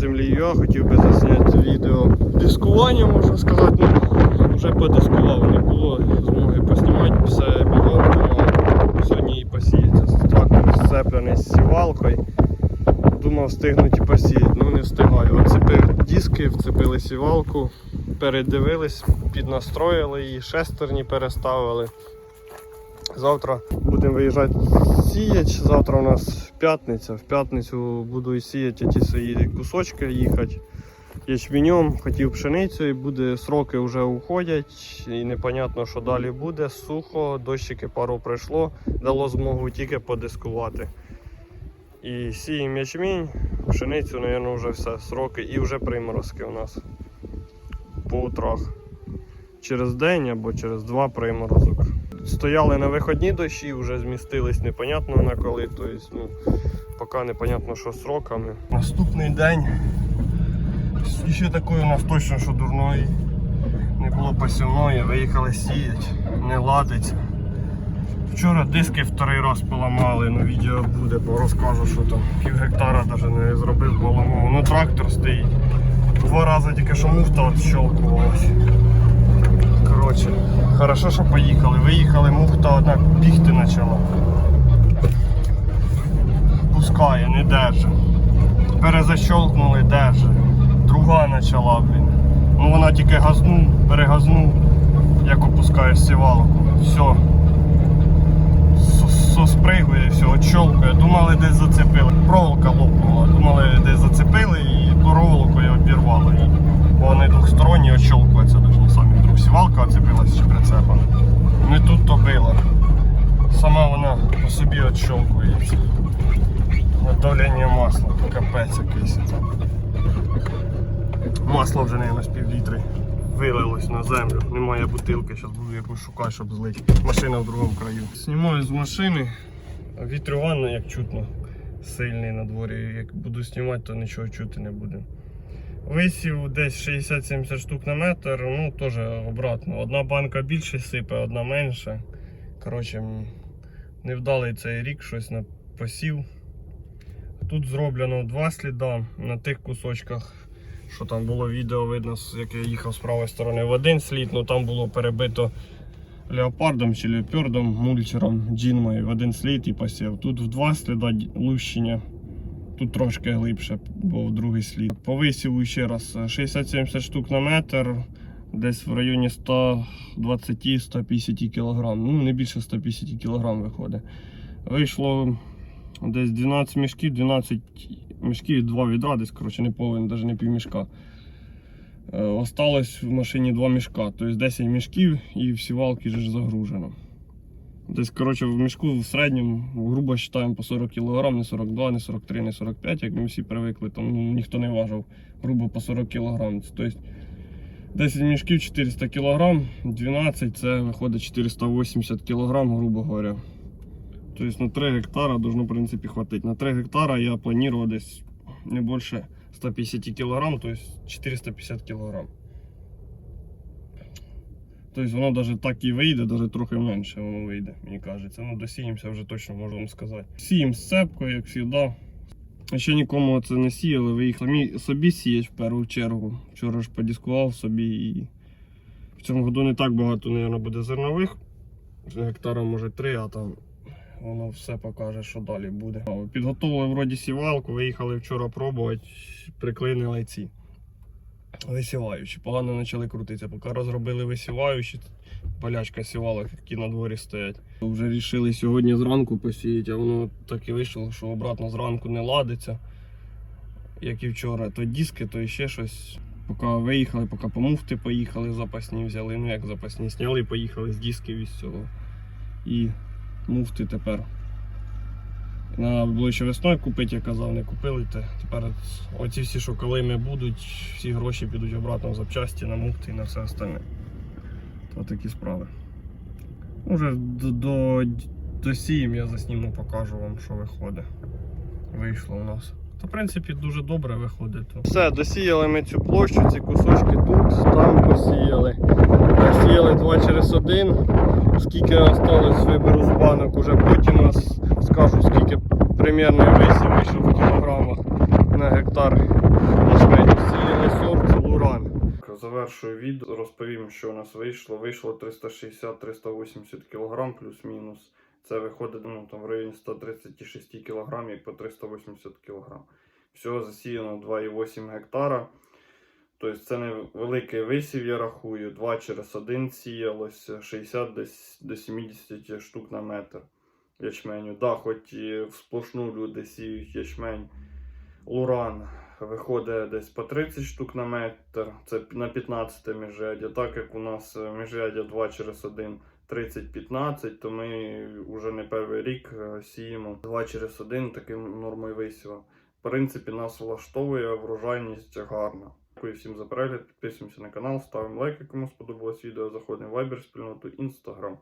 землі я хотів би засняти відео дискування, можна сказати. Ну, вже подискував, не було змоги поснімати, все бігом думав. Сьогодні і посіяти. Трактор зцеплений з сівалкою. Думав встигнути посіяти, ну не встигаю. Оцепив диски, вцепили сівалку, передивились, піднастроїли її, шестерні переставили. Завтра будемо виїжджати сіяч. Завтра у нас п'ятниця. В п'ятницю буду сіяти ті свої кусочки їхати. Ячменем, хотів пшеницю, і буде сроки вже уходять, і непонятно, що далі буде. Сухо, дощики пару прийшло, дало змогу тільки подискувати. І сіємо ячмінь, пшеницю, мабуть, вже все, сроки і вже приморозки у нас по утрах. Через день або через два приморозок. Стояли на виходні дощі, вже змістились непонятно на коли, тобто, ну, поки непонятно, що з сроками. Наступний день. Ще такої у нас точно, що дурної. Не було посівної, виїхали сіяти, не ладиться. Вчора диски вторий раз поламали, ну відео буде, бо розкажу, що там пів гектара навіть не зробив поламав. Ну трактор стоїть. Два рази тільки що муфта відщелкувалась. Коротше, хорошо, що поїхали. Виїхали, муфта одна бігти почала. Пускає, не держи. Перезащолкнули, держи. Друга почала, блін. Ну вона тільки газнув, перегазнув, як опускаєш сівалку. Все. Соспригує, все, отщолкує. Думали, десь зацепили. Проволока лопнула. Думали, десь зацепили і проволокою. Бо вони двохсторонні самі. Вдруг сівалка оцепилась чи. Не тут то била. Сама вона по собі отщолкується. Давлення масла, капець якийсь. Масло вже, мабуть, з пів літри вилилось на землю. Немає бутилки, зараз буду якусь шукати, щоб злити. Машина в другому краю. Знімаю з машини. Вітрювання, як чутно, сильний на дворі. Як буду знімати, то нічого чути не буде. Висів десь 60-70 штук на метр, ну теж обратно. Одна банка більше сипе, одна менше. Коротше, невдалий цей рік, щось на посів. Тут зроблено два сліда на тих кусочках, що там було відео видно, як я їхав з правої сторони в один слід, ну там було перебито леопардом чи леопардом, мульчером, джинмою в один слід і посів. Тут в два сліда лущення. Тут трошки глибше, бо в другий слід. По висіву ще раз е, 60-70 штук на метр, десь в районі 120-150 кг. Ну, не більше 150 кг виходить. Вийшло десь 12 мішків, 12 мішків і 2 відра, десь коротше, не повинен, навіть не півмішка. Е, Осталось в машині 2 мішка, тобто 10 мішків і всі валки ж загружено. Десь коротше, в мішку в середньому, грубо вважаємо по 40 кг, не 42, не 43, не 45, як ми всі привикли, там ну, ніхто не важив, грубо по 40 кг. Тобто 10 мішків 400 кг, 12 це виходить 480 кг, грубо говоря. Тобто на 3 гектара должно в принципі хватить. На 3 гектара я планував десь не більше 150 кг, тобто 450 кг. Тобто воно навіть так і вийде, навіть трохи менше воно вийде, мені кажеться. Ну досіємося вже точно можу вам сказати. Сіємо з цепкою, як завжди. Ще нікому це не сіяли, виїхали. Мені собі сіять в першу чергу. Вчора ж подіскував собі і в цьому году не так багато, мабуть, буде зернових. Гектара може 3, а там воно все покаже, що далі буде. Підготовили вроді сівалку, виїхали вчора пробувати, приклинили ці висіваючі. Погано почали крутитися. Поки розробили висіваючі, полячка сівалок, які на дворі стоять. Вже вирішили сьогодні зранку посіяти, а воно так і вийшло, що обратно зранку не ладиться. Як і вчора, то диски, то ще щось. Поки виїхали, поки по муфти поїхали, запасні взяли. Ну як запасні, зняли, поїхали з дисків із цього. І муфти тепер. Було ще весною купити, я казав, не купили. Те. Тепер оці всі шоколими будуть, всі гроші підуть обратно в запчасті на муфти і на все остальне. То такі справи. Уже до, до, до сієм я засніму, покажу вам, що виходить. Вийшло у нас. То, в принципі, дуже добре виходить. Все, досіяли ми цю площу, ці кусочки тут, там посіяли. Посіяли 2 через 1. Скільки осталось, виберу з банок, уже потім вас скажу, скільки примірний висів вийшов в кілограмах на гектар. Ну, Завершую відео, розповім, що у нас вийшло. Вийшло 360-380 кг плюс-мінус. Це виходить ну, там, в районі 136 кг, як по 380 кг. Всього засіяно 2,8 гектара. Тобто це не великий висів, я рахую. 2 через 1 сіялося 60 до 70 штук на метр ячменю. Да, хоч і в сплошну люди сіють ячмень. Луран виходить десь по 30 штук на метр, це на 15 міжряддя. Так як у нас міжряддя 2 через 1 30-15, то ми вже не перший рік е, сіємо 2 через 1 таким нормою висіва. В принципі, нас влаштовує врожайність гарна. Дякую всім за перегляд, підписуємося на канал, ставимо лайки, кому сподобалось відео, заходимо в Viber, спільноту, Instagram.